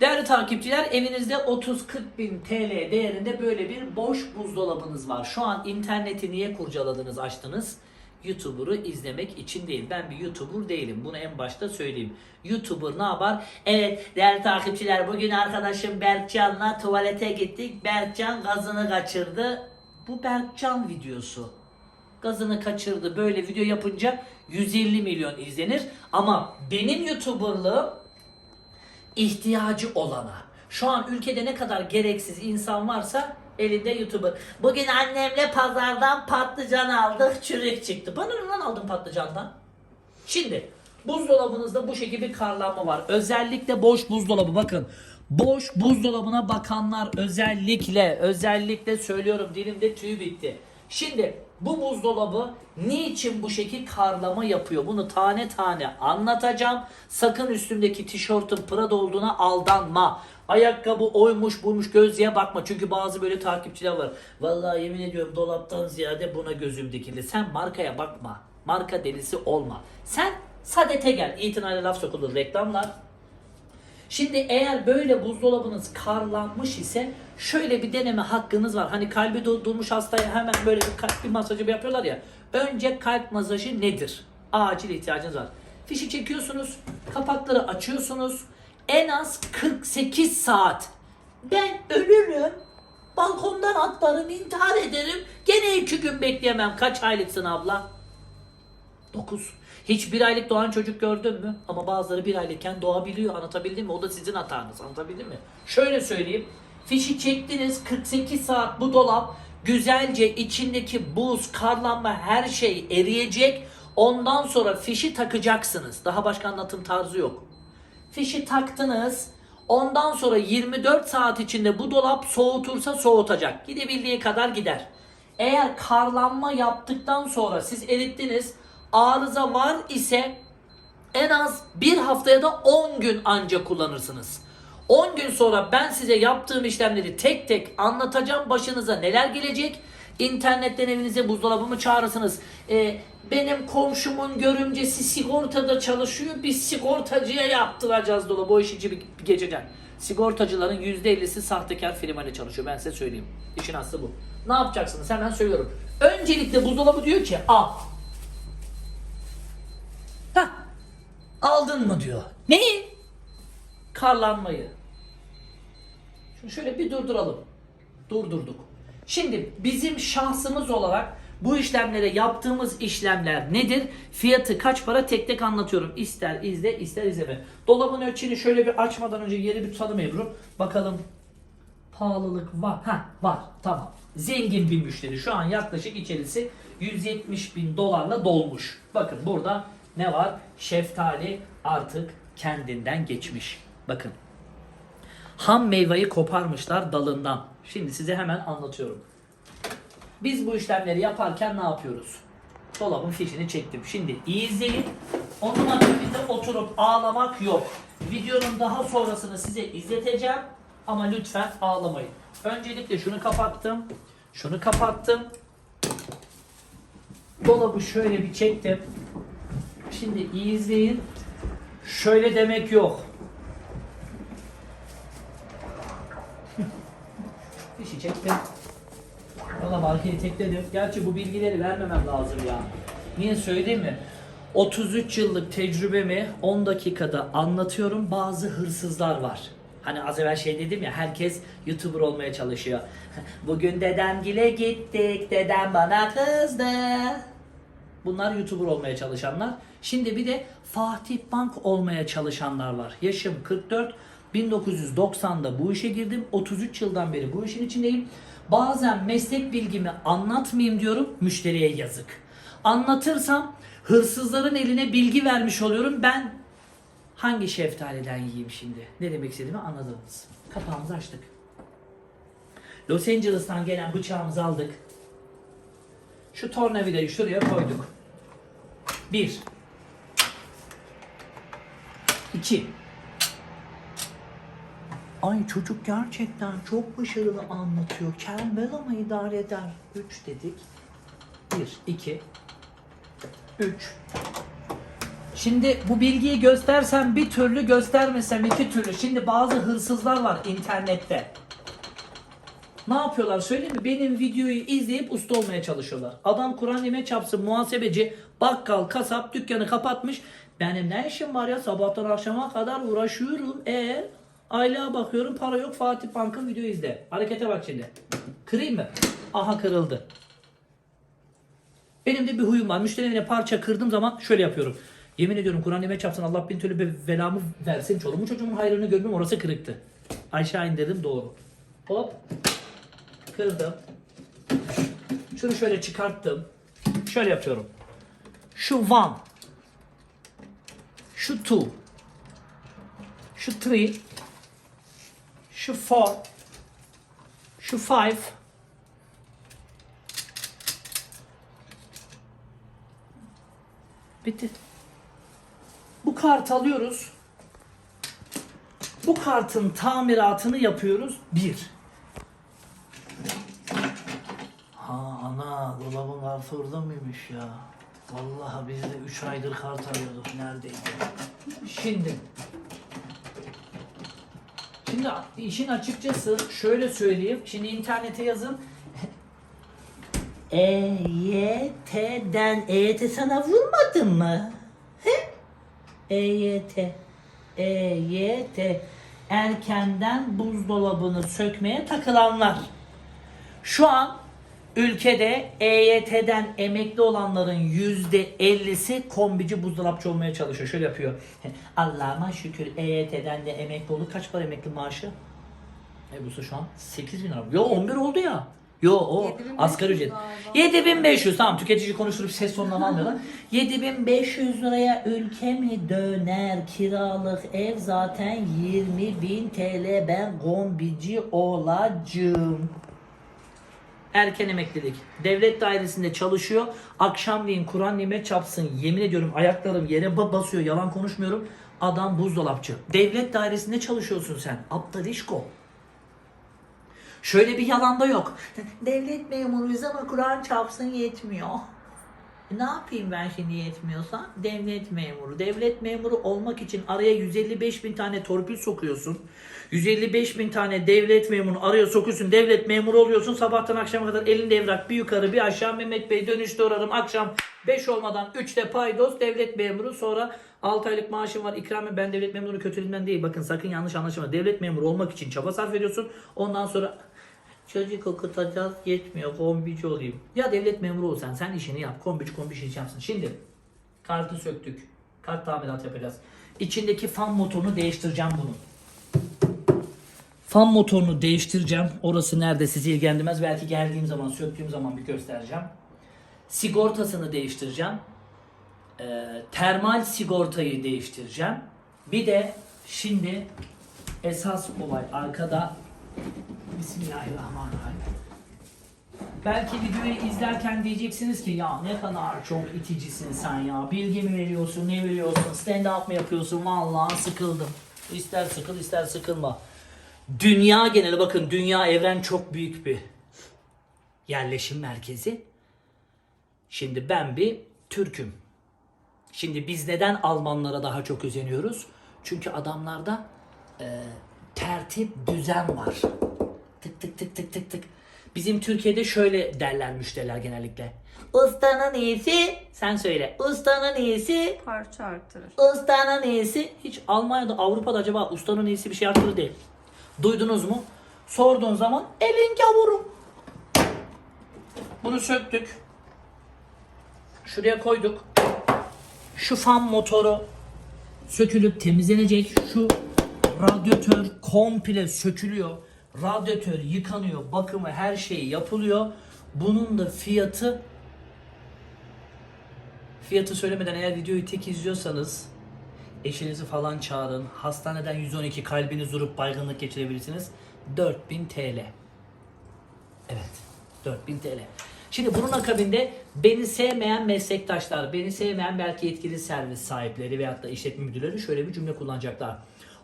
Değerli takipçiler evinizde 30-40 bin TL değerinde böyle bir boş buzdolabınız var. Şu an interneti niye kurcaladınız açtınız? YouTuber'ı izlemek için değil. Ben bir YouTuber değilim. Bunu en başta söyleyeyim. YouTuber ne yapar? Evet değerli takipçiler bugün arkadaşım Berkcan'la tuvalete gittik. Berkcan gazını kaçırdı. Bu Berkcan videosu. Gazını kaçırdı. Böyle video yapınca 150 milyon izlenir. Ama benim YouTuber'lığım ihtiyacı olana. Şu an ülkede ne kadar gereksiz insan varsa elinde YouTuber. Bugün annemle pazardan patlıcan aldık, çürük çıktı. Bana ne lan aldın patlıcandan? Şimdi buzdolabınızda bu şekilde bir karlanma var. Özellikle boş buzdolabı bakın. Boş buzdolabına bakanlar özellikle özellikle söylüyorum dilimde tüy bitti. Şimdi bu buzdolabı niçin bu şekil karlama yapıyor? Bunu tane tane anlatacağım. Sakın üstümdeki tişörtün Prada olduğuna aldanma. Ayakkabı oymuş buymuş gözlüğe bakma. Çünkü bazı böyle takipçiler var. Vallahi yemin ediyorum dolaptan ziyade buna gözüm dikildi. Sen markaya bakma. Marka delisi olma. Sen sadete gel. İtinayla laf sokulur reklamlar. Şimdi eğer böyle buzdolabınız karlanmış ise şöyle bir deneme hakkınız var. Hani kalbi du- durmuş hastaya hemen böyle bir kalp masajı yapıyorlar ya. Önce kalp masajı nedir? Acil ihtiyacınız var. Fişi çekiyorsunuz, kapakları açıyorsunuz. En az 48 saat. Ben ölürüm. Balkondan atlarım, intihar ederim. Gene iki gün bekleyemem. Kaç aylıksın abla? 9. Hiç bir aylık doğan çocuk gördün mü? Ama bazıları bir aylıkken doğabiliyor. Anlatabildim mi? O da sizin hatanız. Anlatabildim mi? Şöyle söyleyeyim. Fişi çektiniz 48 saat bu dolap güzelce içindeki buz, karlanma her şey eriyecek. Ondan sonra fişi takacaksınız. Daha başka anlatım tarzı yok. Fişi taktınız. Ondan sonra 24 saat içinde bu dolap soğutursa soğutacak. Gidebildiği kadar gider. Eğer karlanma yaptıktan sonra siz erittiniz, arıza var ise en az bir haftaya da 10 gün anca kullanırsınız. 10 gün sonra ben size yaptığım işlemleri tek tek anlatacağım. Başınıza neler gelecek? İnternetten evinize buzdolabımı çağırırsınız. Ee, benim komşumun görümcesi sigortada çalışıyor. Biz sigortacıya yaptıracağız dolabı. O işi bir, bir geçeceksin. Sigortacıların %50'si sahtekar firmayla çalışıyor. Ben size söyleyeyim. İşin aslı bu. Ne yapacaksınız? Hemen söylüyorum. Öncelikle buzdolabı diyor ki al. Aldın mı diyor. Neyi? Karlanmayı. Şimdi şöyle bir durduralım. Durdurduk. Şimdi bizim şahsımız olarak bu işlemlere yaptığımız işlemler nedir? Fiyatı kaç para tek tek anlatıyorum. İster izle ister izleme. Dolabın ölçünü şöyle bir açmadan önce yeri bir tutalım Ebru. Bakalım pahalılık var. Ha var tamam. Zengin bir müşteri. Şu an yaklaşık içerisi 170 bin dolarla dolmuş. Bakın burada ne var? Şeftali artık kendinden geçmiş. Bakın. Ham meyveyi koparmışlar dalından. Şimdi size hemen anlatıyorum. Biz bu işlemleri yaparken ne yapıyoruz? Dolabın fişini çektim. Şimdi iyi izleyin. Onun akabinde oturup ağlamak yok. Videonun daha sonrasını size izleteceğim. Ama lütfen ağlamayın. Öncelikle şunu kapattım. Şunu kapattım. Dolabı şöyle bir çektim. Şimdi iyi izleyin. Şöyle demek yok. Fişi çektim. Valla markayı tekledim. Gerçi bu bilgileri vermemem lazım ya. Niye söyleyeyim mi? 33 yıllık tecrübemi 10 dakikada anlatıyorum. Bazı hırsızlar var. Hani az evvel şey dedim ya herkes YouTuber olmaya çalışıyor. Bugün dedemgile gittik. Dedem bana kızdı. Bunlar YouTuber olmaya çalışanlar. Şimdi bir de Fatih Bank olmaya çalışanlar var. Yaşım 44. 1990'da bu işe girdim. 33 yıldan beri bu işin içindeyim. Bazen meslek bilgimi anlatmayayım diyorum. Müşteriye yazık. Anlatırsam hırsızların eline bilgi vermiş oluyorum. Ben hangi şeftaliden yiyeyim şimdi? Ne demek istediğimi anladınız. Kapağımızı açtık. Los Angeles'tan gelen bıçağımızı aldık. Şu tornavidayı şuraya koyduk. Bir. İki. Ay çocuk gerçekten çok başarılı anlatıyor. Kelmel ama idare eder. Üç dedik. Bir, iki, üç. Şimdi bu bilgiyi göstersem bir türlü göstermesem iki türlü. Şimdi bazı hırsızlar var internette. Ne yapıyorlar söyleyeyim mi? Benim videoyu izleyip usta olmaya çalışıyorlar. Adam Kur'an yemeğe çapsın muhasebeci, bakkal, kasap dükkanı kapatmış. Benim ne işim var ya sabahtan akşama kadar uğraşıyorum. E aylığa bakıyorum para yok Fatih Bank'ın video izle. Harekete bak şimdi. Kırayım mı? Aha kırıldı. Benim de bir huyum var. Müşterine parça kırdığım zaman şöyle yapıyorum. Yemin ediyorum Kur'an yemeğe çapsın Allah bin türlü bir belamı versin. Çoluğumun çocuğumun hayrını görmem orası kırıktı. Aşağı indirdim doğru. Hop. Kırdım. Şunu şöyle çıkarttım. Şöyle yapıyorum. Şu one. Şu two. Şu three. Şu four. Şu five. Bitti. Bu kart alıyoruz. Bu kartın tamiratını yapıyoruz. Bir. Ha ana dolabın kartı orada mıymış ya? Vallahi biz de 3 aydır kart arıyorduk. Neredeydi? Şimdi Şimdi işin açıkçası şöyle söyleyeyim. Şimdi internete yazın. EYT'den EYT sana vurmadın mı? He? EYT EYT erkenden buzdolabını sökmeye takılanlar. Şu an ülkede EYT'den emekli olanların yüzde 50'si kombici buzdolapçı olmaya çalışıyor. Şöyle yapıyor. Allah'ıma şükür EYT'den de emekli oldu. Kaç para emekli maaşı? E bu şu an 8 bin lira. Yo 11 oldu ya. Yo o 7500 asgari ücret. galiba. 7500 tamam tüketici konuşturup ses tonundan almıyorlar. 7500 liraya ülke mi döner kiralık ev zaten 20 bin TL ben kombici olacağım. Erken emeklilik. Devlet dairesinde çalışıyor. Akşamleyin Kur'an nimet çapsın. Yemin ediyorum ayaklarım yere ba- basıyor. Yalan konuşmuyorum. Adam buzdolapçı. Devlet dairesinde çalışıyorsun sen. Aptalişko. Şöyle bir yalan da yok. Devlet memuruyuz ama Kur'an çarpsın yetmiyor. Ne yapayım ben şimdi yetmiyorsa? Devlet memuru. Devlet memuru olmak için araya 155 bin tane torpil sokuyorsun. 155 bin tane devlet memuru araya sokuyorsun. Devlet memuru oluyorsun. Sabahtan akşama kadar elinde evrak bir yukarı bir aşağı. Mehmet Bey dönüşte uğrarım. Akşam 5 olmadan 3'te paydos devlet memuru. Sonra 6 aylık maaşım var. İkramiye ben devlet memuru kötülüğünden değil. Bakın sakın yanlış anlaşılma. Devlet memuru olmak için çaba sarf ediyorsun. Ondan sonra Çocuk okutacağız yetmiyor kombici olayım. Ya devlet memuru ol sen, işini yap. Kombici kombici iş yapsın. Şimdi kartı söktük. Kart tamirat yapacağız. İçindeki fan motorunu değiştireceğim bunu. Fan motorunu değiştireceğim. Orası nerede sizi ilgilendirmez. Belki geldiğim zaman, söktüğüm zaman bir göstereceğim. Sigortasını değiştireceğim. Ee, termal sigortayı değiştireceğim. Bir de şimdi esas olay arkada Bismillahirrahmanirrahim. Belki videoyu izlerken diyeceksiniz ki ya ne kadar çok iticisin sen ya. Bilgi mi veriyorsun, ne veriyorsun, stand up mı yapıyorsun? Vallahi sıkıldım. İster sıkıl ister sıkılma. Dünya geneli bakın dünya evren çok büyük bir yerleşim merkezi. Şimdi ben bir Türk'üm. Şimdi biz neden Almanlara daha çok özeniyoruz? Çünkü adamlarda e, tertip, düzen var. Tık tık tık tık tık tık. Bizim Türkiye'de şöyle derler müşteriler genellikle. Ustanın iyisi, sen söyle. Ustanın iyisi, Parça artırır. ustanın iyisi. Hiç Almanya'da, Avrupa'da acaba ustanın iyisi bir şey artırır değil. Duydunuz mu? Sorduğun zaman elin gavurum. Bunu söktük. Şuraya koyduk. Şu fan motoru sökülüp temizlenecek. Şu radyatör komple sökülüyor. Radyatör yıkanıyor. Bakımı her şeyi yapılıyor. Bunun da fiyatı fiyatı söylemeden eğer videoyu tek izliyorsanız eşinizi falan çağırın. Hastaneden 112 kalbiniz durup baygınlık geçirebilirsiniz. 4000 TL. Evet. 4000 TL. Şimdi bunun akabinde beni sevmeyen meslektaşlar, beni sevmeyen belki yetkili servis sahipleri veyahut da işletme müdürleri şöyle bir cümle kullanacaklar.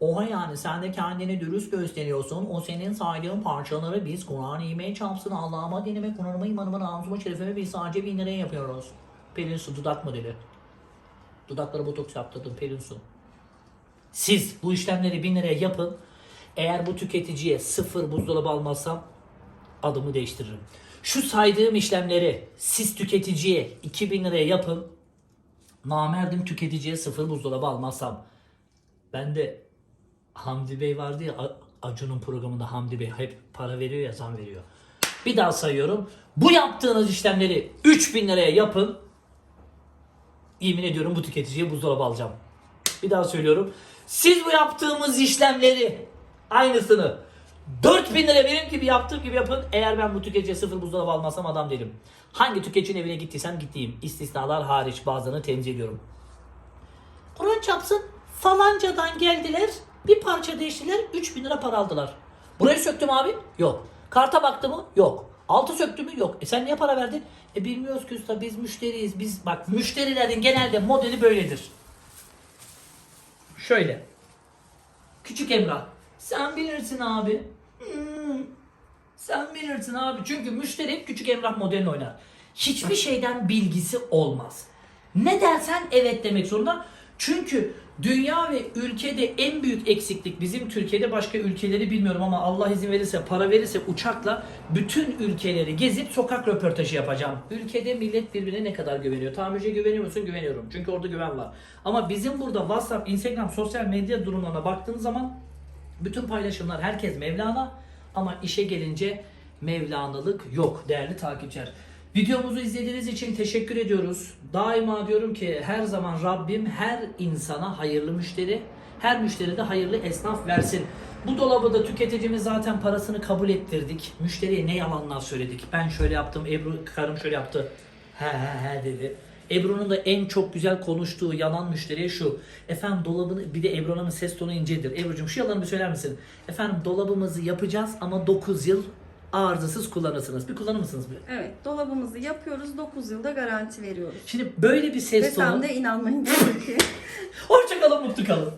Oha yani sen de kendini dürüst gösteriyorsun. O senin saydığın parçaları biz Kur'an yemeğe çarpsın Allah'ıma dinime, Kur'an'ıma, imanıma, namusuma, şerefime biz sadece bin liraya yapıyoruz. Pelin su dudak modeli. Dudaklara botoks yaptırdım Pelinsu. Siz bu işlemleri 1000 liraya yapın. Eğer bu tüketiciye sıfır buzdolabı almazsam adımı değiştiririm. Şu saydığım işlemleri siz tüketiciye 2000 liraya yapın. Namerdim tüketiciye sıfır buzdolabı almazsam. Ben de Hamdi Bey vardı ya Acun'un programında Hamdi Bey hep para veriyor ya zam veriyor. Bir daha sayıyorum. Bu yaptığınız işlemleri 3000 liraya yapın. Yemin ediyorum bu tüketiciye buzdolabı alacağım. Bir daha söylüyorum. Siz bu yaptığımız işlemleri aynısını 4000 lira benim gibi yaptığım gibi yapın. Eğer ben bu tüketiciye sıfır buzdolabı almazsam adam değilim. Hangi tüketicinin evine gittiysem gittiğim istisnalar hariç bazılarını temsil ediyorum. Kur'an çapsın falancadan geldiler bir parça değiştiler 3000 lira para aldılar. Burayı söktüm abi? Yok. Karta baktı mı? Yok. Altı söktü mü? Yok. E sen niye para verdin? E bilmiyoruz ki usta biz müşteriyiz. Biz bak müşterilerin genelde modeli böyledir. Şöyle. Küçük Emrah. Sen bilirsin abi. Hmm. Sen bilirsin abi. Çünkü müşteri hep küçük Emrah modelini oynar. Hiçbir şeyden bilgisi olmaz. Ne dersen evet demek zorunda. Çünkü dünya ve ülkede en büyük eksiklik bizim Türkiye'de başka ülkeleri bilmiyorum ama Allah izin verirse para verirse uçakla bütün ülkeleri gezip sokak röportajı yapacağım. Ülkede millet birbirine ne kadar güveniyor? Tamirciye güveniyor musun? Güveniyorum. Çünkü orada güven var. Ama bizim burada WhatsApp, Instagram, sosyal medya durumlarına baktığın zaman bütün paylaşımlar herkes Mevlana ama işe gelince Mevlanılık yok değerli takipçiler. Videomuzu izlediğiniz için teşekkür ediyoruz. Daima diyorum ki her zaman Rabbim her insana hayırlı müşteri, her müşteri de hayırlı esnaf versin. Bu dolabı da tüketicimiz zaten parasını kabul ettirdik. Müşteriye ne yalanlar söyledik. Ben şöyle yaptım, Ebru karım şöyle yaptı. He he he dedi. Ebru'nun da en çok güzel konuştuğu yalan müşteriye şu. Efendim dolabını bir de Ebru Hanım'ın ses tonu incedir. Ebru'cum şu yalanı bir söyler misin? Efendim dolabımızı yapacağız ama 9 yıl arızasız kullanırsınız. Bir kullanır mısınız? Bir? Evet, dolabımızı yapıyoruz. 9 yılda garanti veriyoruz. Şimdi böyle bir ses tonu. Desem de inanmayın tabii ki. Hoşçakalın mutlu kalın.